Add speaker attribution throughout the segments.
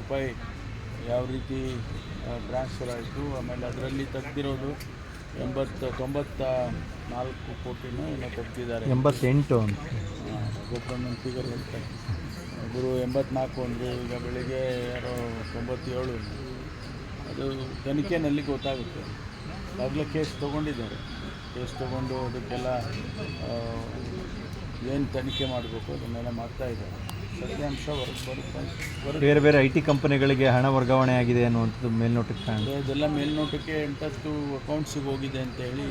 Speaker 1: ರೂಪಾಯಿ ಯಾವ ರೀತಿ ಟ್ರಾನ್ಸ್ಫರ್ ಆಯಿತು ಆಮೇಲೆ ಅದರಲ್ಲಿ ತೆಗ್ದಿರೋದು ಎಂಬತ್ತು ತೊಂಬತ್ತ ನಾಲ್ಕು ಕೋಟಿನೂ ಏನೋ ತೆಗ್ದಿದ್ದಾರೆ.
Speaker 2: ಎಂಬತ್ತೆಂಟು ಅಂತ.
Speaker 1: ಒಬ್ಬೊಬ್ಬರೊಂದೊಂದು ಫಿಗರ್ ಒಬ್ಬರು ಎಂಬತ್ನಾಲ್ಕು ಅಂದರು ಈಗ ಬೆಳಿಗ್ಗೆ ಯಾರೋ ತೊಂಬತ್ತೇಳು. ಅದು ತನಿಖೆನಲ್ಲಿ ಗೊತ್ತಾಗುತ್ತೆ. ಆಗಲೇ ಕೇಸ್ ತೊಗೊಂಡಿದ್ದಾರೆ. ಕೇಸ್ ತೊಗೊಂಡು ಅದಕ್ಕೆಲ್ಲ ಏನು ತನಿಖೆ ಮಾಡಬೇಕು ಅದನ್ನೆಲ್ಲ ಮಾಡ್ತಾ ಇದ್ದಾರೆ. ಸತ್ಯಾಂಶ ಹೊರಗೆ
Speaker 2: ಬೇರೆ ಬೇರೆ ಐ ಟಿ ಕಂಪನಿಗಳಿಗೆ ಹಣ ವರ್ಗಾವಣೆ ಆಗಿದೆ ಅನ್ನುವಂಥದ್ದು ಮೇಲ್ನೋಟಕ್ಕೆ ಕಾಣ
Speaker 1: ಅದೇ ಅದೆಲ್ಲ ಮೇಲ್ನೋಟಕ್ಕೆ ಎಂಟತ್ತು ಅಕೌಂಟ್ಸಿಗೆ ಹೋಗಿದೆ ಅಂತ ಹೇಳಿ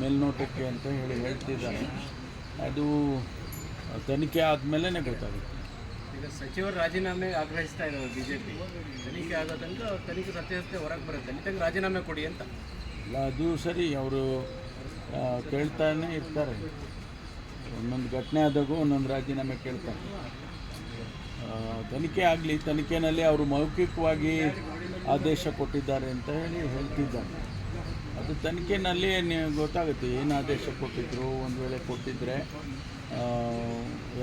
Speaker 1: ಮೇಲ್ನೋಟಕ್ಕೆ ಅಂತ ಹೇಳಿ ಹೇಳ್ತಿದ್ದಾರೆ. ಅದು ತನಿಖೆ ಆದಮೇಲೆ ಗೊತ್ತಾಗುತ್ತೆ.
Speaker 3: ಈಗ ಸಚಿವರು ರಾಜೀನಾಮೆ ಆಗ್ರಹಿಸ್ತಾ ಇದ್ದಾರೆ ಬಿಜೆಪಿ. ತನಿಖೆ ಆಗೋ ತನಕ ತನಿಖೆ ಸತ್ಯಾಸತ್ಯ ಹೊರಗೆ ಬರುತ್ತೆ. ತನಿಖೆ ತನಕ ರಾಜೀನಾಮೆ ಕೊಡಿ ಅಂತ.
Speaker 1: ಇಲ್ಲ ಅದು ಸರಿ ಅವರು ಕೇಳ್ತಾನೆ ಇರ್ತಾರೆ. ಒಂದೊಂದು ಘಟನೆ ಆದಾಗೂ ಒಂದೊಂದು ರಾಜೀನಾಮೆ ಕೇಳ್ತಾರೆ. ತನಿಖೆ ಆಗಲಿ ತನಿಖೆಯಲ್ಲಿ ಅವರು ಮೌಖಿಕವಾಗಿ ಆದೇಶ ಕೊಟ್ಟಿದ್ದಾರೆ ಅಂತ ಹೇಳಿ ಹೇಳ್ತಿದ್ದಾರೆ. ಅದು ತನಿಖೆಯಲ್ಲಿ ಗೊತ್ತಾಗುತ್ತೆ ಏನು ಆದೇಶ ಕೊಟ್ಟಿದ್ದರು ಒಂದು ವೇಳೆ ಕೊಟ್ಟಿದ್ದರೆ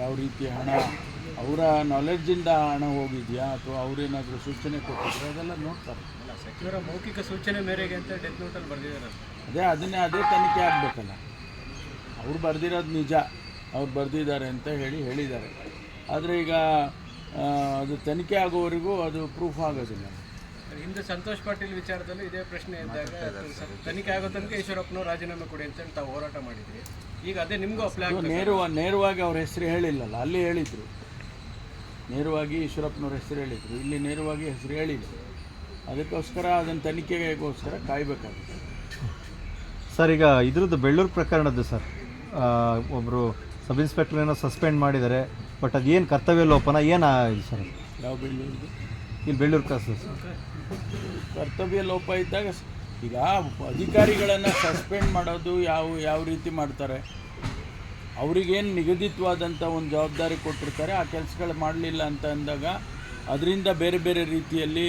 Speaker 1: ಯಾವ ರೀತಿ ಹಣ ಅವರ ನಾಲೆಡ್ಜಿಂದ ಹಣ ಹೋಗಿದೆಯಾ ಅಥವಾ ಅವರೇನಾದರೂ ಸೂಚನೆ ಕೊಟ್ಟಿದ್ರೆ ಅದೆಲ್ಲ ನೋಡ್ತಾರೆ.
Speaker 3: ಸಚಿವರ ಮೌಖಿಕ ಸೂಚನೆ ಮೇರೆಗೆ ಅಂತ ಡೆತ್ ನೋಟಲ್ಲಿ ಬರೆದಿದ್ದಾರೆ
Speaker 1: ಅದೇ ಅದನ್ನೇ ಅದೇ ತನಿಖೆ ಆಗಬೇಕಲ್ಲ. ಅವ್ರು ಬರೆದಿರೋದು ನಿಜ ಅವ್ರು ಬರೆದಿದ್ದಾರೆ ಅಂತ ಹೇಳಿ ಹೇಳಿದ್ದಾರೆ. ಆದರೆ ಈಗ ಅದು ತನಿಖೆ ಆಗೋವರೆಗೂ ಅದು ಪ್ರೂಫ್ ಆಗೋದಿಲ್ಲ.
Speaker 3: ಹಿಂದೆ ಸಂತೋಷ್ ಪಾಟೀಲ್ ವಿಚಾರದಲ್ಲಿ ಇದೇ ಪ್ರಶ್ನೆ ಇದ್ದಾಗ ತನಿಖೆ ಆಗೋ ತನಕ ಈಶ್ವರಪ್ಪನವ್ರು ರಾಜೀನಾಮೆ ಕೊಡಿ ಅಂತ ಹೇಳಿ ತಾವು ಹೋರಾಟ ಮಾಡಿದ್ರಿ. ಈಗ ಅದೇ ನಿಮಗೂ ಅಪ್ಲೈ
Speaker 1: ನೇರವ ನೇರವಾಗಿ ಅವ್ರ ಹೆಸರು ಹೇಳಿಲ್ಲಲ್ಲ ಅಲ್ಲಿ ಹೇಳಿದರು. ನೇರವಾಗಿ ಈಶ್ವರಪ್ಪನವ್ರ ಹೆಸರು ಹೇಳಿದರು ಇಲ್ಲಿ ನೇರವಾಗಿ ಹೆಸರು ಹೇಳಿದರು ಅದಕ್ಕೋಸ್ಕರ ಅದನ್ನು ತನಿಖೆಗೋಸ್ಕರ ಕಾಯಬೇಕಾಗುತ್ತೆ.
Speaker 2: ಸರ್ ಈಗ ಇದ್ರದ್ದು ಬೆಳ್ಳೂರು ಪ್ರಕರಣದ್ದು ಸರ್. ಒಬ್ಬರು ಸಬ್ ಇನ್ಸ್ಪೆಕ್ಟರ್ ಏನೋ ಸಸ್ಪೆಂಡ್ ಮಾಡಿದ್ದಾರೆ. ಬಟ್ ಏನು ಕರ್ತವ್ಯ ಲೋಪನ ಏನು ಇದು ಸರ್
Speaker 1: ಯಾವ
Speaker 2: ಇಲ್ಲಿ ಬೆಳ್ಳೂರು ಕಾಸು ಸರ್.
Speaker 1: ಕರ್ತವ್ಯ ಲೋಪ ಇದ್ದಾಗ ಈಗ ಅಧಿಕಾರಿಗಳನ್ನು ಸಸ್ಪೆಂಡ್ ಮಾಡೋದು ಯಾವ ಯಾವ ರೀತಿ ಮಾಡ್ತಾರೆ? ಅವ್ರಿಗೇನು ನಿಗದಿತವಾದಂಥ ಒಂದು ಜವಾಬ್ದಾರಿ ಕೊಟ್ಟಿರ್ತಾರೆ ಆ ಕೆಲಸಗಳು ಮಾಡಲಿಲ್ಲ ಅಂತ ಅಂದಾಗ ಅದರಿಂದ ಬೇರೆ ಬೇರೆ ರೀತಿಯಲ್ಲಿ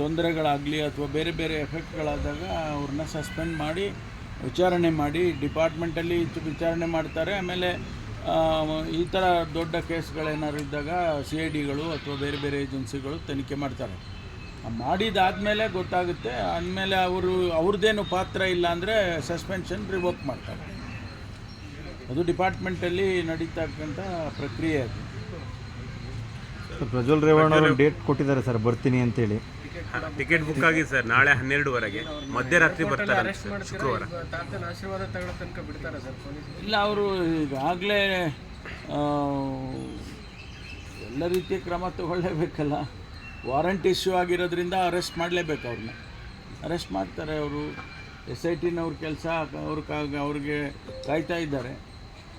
Speaker 1: ತೊಂದರೆಗಳಾಗಲಿ ಅಥವಾ ಬೇರೆ ಬೇರೆ ಎಫೆಕ್ಟ್ಗಳಾದಾಗ ಅವ್ರನ್ನ ಸಸ್ಪೆಂಡ್ ಮಾಡಿ ವಿಚಾರಣೆ ಮಾಡಿ ಡಿಪಾರ್ಟ್ಮೆಂಟಲ್ಲಿ ವಿಚಾರಣೆ ಮಾಡ್ತಾರೆ. ಆಮೇಲೆ ಈ ಥರ ದೊಡ್ಡ ಕೇಸ್ಗಳೇನಾದ್ರು ಇದ್ದಾಗ ಸಿ ಐ ಡಿಗಳು ಅಥವಾ ಬೇರೆ ಬೇರೆ ಏಜೆನ್ಸಿಗಳು ತನಿಖೆ ಮಾಡ್ತಾರೆ. ಮಾಡಿದಾದಮೇಲೆ ಗೊತ್ತಾಗುತ್ತೆ, ಅಂದಮೇಲೆ ಅವರು, ಅವ್ರದ್ದೇನು ಪಾತ್ರ ಇಲ್ಲ ಅಂದರೆ ಸಸ್ಪೆನ್ಷನ್ ರಿವೋಕ್ ಮಾಡ್ತಾರೆ. ಅದು ಡಿಪಾರ್ಟ್ಮೆಂಟಲ್ಲಿ ನಡೀತಕ್ಕಂಥ ಪ್ರಕ್ರಿಯೆ ಅದು.
Speaker 2: ಪ್ರಜ್ವಲ್ ರೇವಣ್ಣ ಡೇಟ್ ಕೊಟ್ಟಿದ್ದಾರೆ ಸರ್, ಬರ್ತೀನಿ ಅಂತೇಳಿ.
Speaker 4: ಟಿಕೆಟ್ ಬುಕ್ ಆಗಿದೆ ಸರ್ ನಾಳೆ ಹನ್ನೆರಡುವರೆಗೆ. ಮಧ್ಯರಾತ್ರಿ ಬರ್ತಾರೆ
Speaker 3: ಶುಕ್ರವಾರ. ಆಶೀರ್ವಾದ ತಗೊಳ್ಳೋ ತನಕ ಬಿಡ್ತಾರೆ ಸರ್
Speaker 1: ಇಲ್ಲ ಅವರು ಈಗಾಗಲೇ ಎಲ್ಲ ರೀತಿಯ ಕ್ರಮ ತಗೊಳ್ಳೇಬೇಕಲ್ಲ. ವಾರಂಟ್ ಇಶ್ಯೂ ಆಗಿರೋದ್ರಿಂದ ಅರೆಸ್ಟ್ ಮಾಡಲೇಬೇಕು ಅವ್ರನ್ನ. ಅರೆಸ್ಟ್ ಮಾಡ್ತಾರೆ ಅವರು. ಎಸ್ ಐ ಟಿನವ್ರ ಕೆಲಸ ಅವ್ರ ಅವ್ರಿಗೆ ಕಾಯ್ತಾ ಇದ್ದಾರೆ.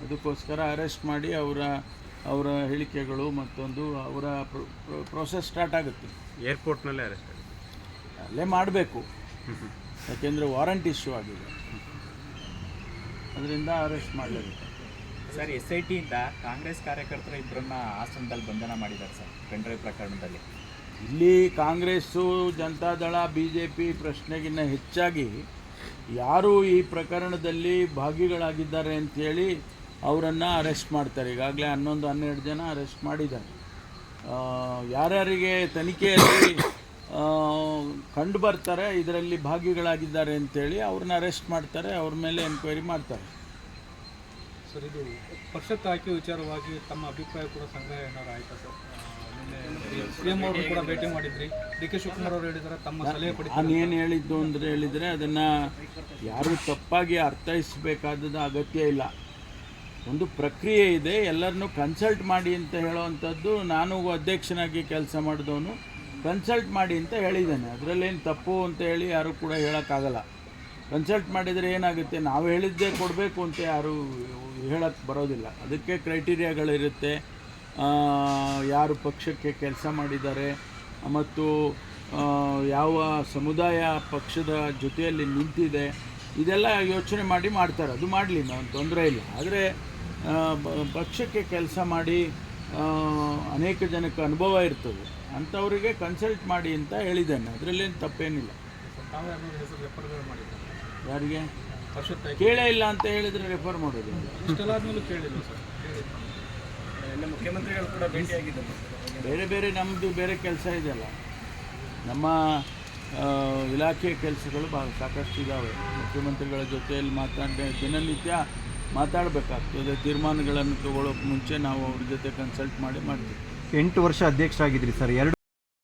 Speaker 1: ಅದಕ್ಕೋಸ್ಕರ ಅರೆಸ್ಟ್ ಮಾಡಿ ಅವರ ಅವರ ಹೇಳಿಕೆಗಳು ಮತ್ತೊಂದು ಅವರ ಪ್ರೊಸೆಸ್ ಸ್ಟಾರ್ಟ್ ಆಗುತ್ತೆ.
Speaker 4: ಏರ್ಪೋರ್ಟ್ನಲ್ಲೇ ಅರೆಸ್ಟ್
Speaker 1: ಅಲ್ಲೇ ಮಾಡಬೇಕು. ಯಾಕೆಂದರೆ ವಾರಂಟ್ ಇಶ್ಯೂ ಆಗಿದೆ. ಅದರಿಂದ ಅರೆಸ್ಟ್ ಮಾಡಲೇಬೇಕು.
Speaker 5: ಸರ್ ಎಸ್ ಐ ಟಿಯಿಂದ ಕಾಂಗ್ರೆಸ್ ಕಾರ್ಯಕರ್ತರ ಇಬ್ಬರನ್ನ ಹಾಸನದಲ್ಲಿ ಬಂಧನ ಮಾಡಿದ್ದಾರೆ ಸರ್ ಪೆಂಡ್ರೈವ್ ಪ್ರಕರಣದಲ್ಲಿ.
Speaker 1: ಇಲ್ಲಿ Congress Janata Dal B J P ಪ್ರಶ್ನೆಗಿನ್ನ ಹೆಚ್ಚಾಗಿ ಯಾರು ಈ ಪ್ರಕರಣದಲ್ಲಿ ಭಾಗಿಗಳಾಗಿದ್ದಾರೆ ಅಂಥೇಳಿ ಅವರನ್ನು ಅರೆಸ್ಟ್ ಮಾಡ್ತಾರೆ. ಈಗಾಗಲೇ ಹನ್ನೊಂದು ಹನ್ನೆರಡು ಜನ ಅರೆಸ್ಟ್ ಮಾಡಿದ್ದಾರೆ. ಯಾರ್ಯಾರಿಗೆ ತನಿಖೆಯಲ್ಲಿ ಕಂಡು ಬರ್ತಾರೆ ಇದರಲ್ಲಿ ಭಾಗಿಗಳಾಗಿದ್ದಾರೆ ಅಂತೇಳಿ ಅವ್ರನ್ನ ಅರೆಸ್ಟ್ ಮಾಡ್ತಾರೆ ಅವ್ರ ಮೇಲೆ ಎನ್ಕ್ವೈರಿ ಮಾಡ್ತಾರೆ.
Speaker 6: ಸರ್ ಇದು ಪಕ್ಷಕ್ಕೆ ಆಯ್ಕೆ ವಿಚಾರವಾಗಿ ತಮ್ಮ ಅಭಿಪ್ರಾಯ ಕೂಡ ಸಂಗ್ರಹ ಏನಾದ್ರು ಆಯ್ತಾ ಸರ್? ನಿನ್ನೆ ಅವರು ಕೂಡ ಭೇಟಿ ಮಾಡಿದ್ರಿ. ಡಿ ಕೆ ಶಿವಕುಮಾರ್ ಅವರು ಹೇಳಿದ್ದಾರೆ ತಮ್ಮ ಸಲಹೆ ಪಡಿತಾರೆ
Speaker 1: ನಾನೇನು ಹೇಳಿದ್ದು ಅಂದರೆ ಹೇಳಿದರೆ ಅದನ್ನು ಯಾರು ತಪ್ಪಾಗಿ ಅರ್ಥೈಸಬೇಕಾದದ ಅಗತ್ಯ ಇಲ್ಲ. ಒಂದು ಪ್ರಕ್ರಿಯೆ ಇದೆ ಎಲ್ಲರನ್ನೂ ಕನ್ಸಲ್ಟ್ ಮಾಡಿ ಅಂತ ಹೇಳೋವಂಥದ್ದು ನಾನು ಅಧ್ಯಕ್ಷನಾಗಿ ಕೆಲಸ ಮಾಡಿದವನು. ಕನ್ಸಲ್ಟ್ ಮಾಡಿ ಅಂತ ಹೇಳಿದ್ದೇನೆ. ಅದರಲ್ಲೇನು ತಪ್ಪು ಅಂತ ಹೇಳಿ ಯಾರು ಕೂಡ ಹೇಳೋಕ್ಕಾಗಲ್ಲ. ಕನ್ಸಲ್ಟ್ ಮಾಡಿದರೆ ಏನಾಗುತ್ತೆ? ನಾವು ಹೇಳಿದ್ದೇ ಕೊಡಬೇಕು ಅಂತ ಯಾರು ಹೇಳಕ್ಕೆ ಬರೋದಿಲ್ಲ. ಅದಕ್ಕೆ ಕ್ರೈಟೀರಿಯಾಗಳಿರುತ್ತೆ. ಯಾರು ಪಕ್ಷಕ್ಕೆ ಕೆಲಸ ಮಾಡಿದ್ದಾರೆ. ಮತ್ತು ಯಾವ ಸಮುದಾಯ ಪಕ್ಷದ ಜೊತೆಯಲ್ಲಿ ನಿಂತಿದೆ. ಇದೆಲ್ಲ ಯೋಚನೆ ಮಾಡಿ ಮಾಡ್ತಾರೆ. ಅದು ಮಾಡಲಿ, ನಾವು ತೊಂದರೆ ಇಲ್ಲ. ಆದರೆ ಪಕ್ಷಕ್ಕೆ ಕೆಲಸ ಮಾಡಿ ಅನೇಕ ಜನಕ್ಕೆ ಅನುಭವ ಇರ್ತದೆ. ಅಂಥವರಿಗೆ ಕನ್ಸಲ್ಟ್ ಮಾಡಿ ಅಂತ ಹೇಳಿದ್ದೇನೆ. ಅದರಲ್ಲೇನು ತಪ್ಪೇನಿಲ್ಲ. ಯಾರಿಗೆ? ಕೇಳೇ ಇಲ್ಲ ಅಂತ ಹೇಳಿದರೆ ರೆಫರ್ ಮಾಡೋದು. ಬೇರೆ ಬೇರೆ ನಮ್ಮದು ಬೇರೆ ಕೆಲಸ ಇದೆಯಲ್ಲ ನಮ್ಮ ಇಲಾಖೆಯ ಕೆಲಸಗಳು ಭಾಳ ಸಾಕಷ್ಟು ಇದ್ದಾವೆ ಮುಖ್ಯಮಂತ್ರಿಗಳ ಜೊತೆಯಲ್ಲಿ ಮಾತಾಡ ದಿನನಿತ್ಯ ಮಾತಾಡಬೇಕಾಗ್ತದೆ. ತೀರ್ಮಾನಗಳನ್ನು ತಗೊಳ್ಳೋಕೆ ಮುಂಚೆ ನಾವು ಅವ್ರ ಜೊತೆ ಕನ್ಸಲ್ಟ್ ಮಾಡಿ ಮಾಡ್ತೀವಿ.
Speaker 2: ಎಂಟು ವರ್ಷ ಅಧ್ಯಕ್ಷರಾಗಿದ್ರಿ ಸರ್. ಎರಡು